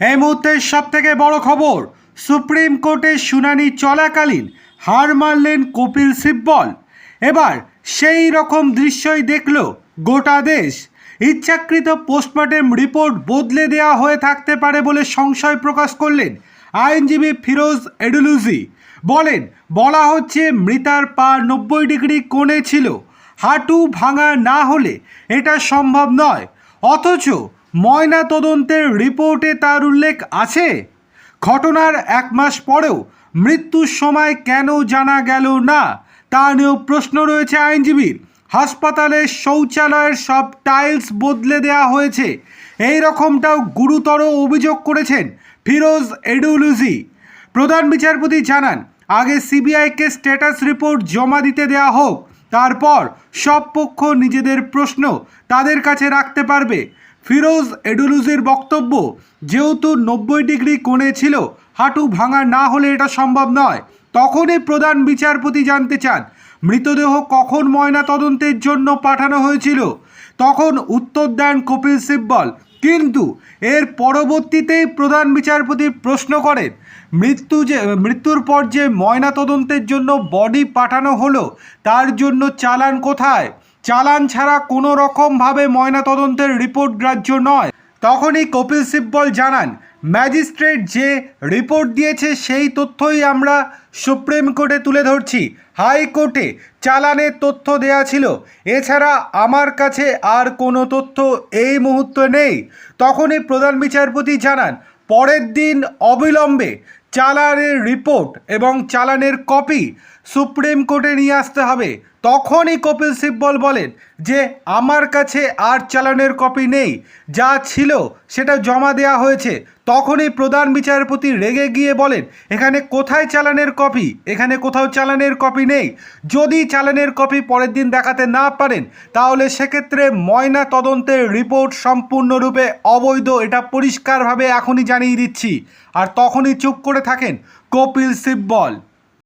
এই মুহূর্তের সব থেকে বড় খবর, সুপ্রিম কোর্টের শুনানি চলাকালীন হার মারলেন কপিল সিব্বল। এবার সেই রকম দৃশ্যই দেখল গোটা দেশ। ইচ্ছাকৃত পোস্টমর্টেম রিপোর্ট বদলে দেওয়া হয়ে থাকতে পারে বলে সংশয় প্রকাশ করলেন আইনজীবী ফিরোজ এডুলুজি। বলেন, বলা হচ্ছে মৃতার পা নব্বই ডিগ্রি কোণে ছিল। হাঁটু ভাঙা না হলে এটা সম্ভব নয়। অথচ ময়না তদন্তের রিপোর্টে তার উল্লেখ আছে। ঘটনার এক মাস পরেও মৃত্যুর সময় কেন জানা গেল না, তা নিয়েও প্রশ্ন রয়েছে আইনজীবীর। হাসপাতালের শৌচালয়ের সব টাইলস বদলে দেওয়া হয়েছে। এই রকমটাও গুরুতর অভিযোগ করেছেন ফিরোজ এডুলুজি। প্রধান বিচারপতি জানান, আগে সিবিআইকে স্ট্যাটাস রিপোর্ট জমা দিতে দেওয়া হোক, তারপর সব পক্ষ নিজেদের প্রশ্ন তাদের কাছে রাখতে পারবে। ফিরোজ এডুলুজির বক্তব্য, যেহেতু নব্বই ডিগ্রি কোণে ছিল, হাঁটু ভাঙা না হলে এটা সম্ভব নয়। তখনই প্রধান বিচারপতি জানতে চান, মৃতদেহ কখন ময়না তদন্তের জন্য পাঠানো হয়েছিল? তখন উত্তর দেন কপিল সিব্বল, কিন্তু এর পরবর্তীতেই প্রধান বিচারপতি প্রশ্ন করেন, মৃত্যু যে, মৃত্যুর পর যে ময়না তদন্তের জন্য বডি পাঠানো হলো, তার জন্য চালান কোথায়? চালান ছাড়া কোনো রকমভাবে ময়না তদন্তের রিপোর্ট গ্রাহ্য নয়। তখনই কপিল সিব্বল জানান, ম্যাজিস্ট্রেট যে রিপোর্ট দিয়েছে সেই তথ্যই আমরা সুপ্রিম কোর্টে তুলে ধরছি। হাইকোর্টে চালানের তথ্য দেয়া ছিল। এছাড়া আমার কাছে আর কোনো তথ্য এই মুহূর্তে নেই। তখনই প্রধান বিচারপতি জানান, পরের দিন অবিলম্বে চালানের রিপোর্ট এবং চালানের কপি সুপ্রিম কোর্টে নিয়ে আসতে হবে। তখনই কপিল সিব্বল বলেন যে, আমার কাছে আর চালানের কপি নেই। যা ছিল সেটা জমা দেওয়া হয়েছে। তখনই প্রধান বিচারপতি রেগে গিয়ে বলেন, এখানে কোথায় চালানের কপি? এখানে কোথাও চালানের কপি নেই। যদি চালানের কপি পরের দিন দেখাতে না পারেন, তাহলে সেক্ষেত্রে ময়না তদন্তের রিপোর্ট সম্পূর্ণরূপে অবৈধ। এটা পরিষ্কারভাবে এখনই জানিয়ে দিচ্ছি। আর তখনই চুপ করে থাকেন কপিল সিব্বল।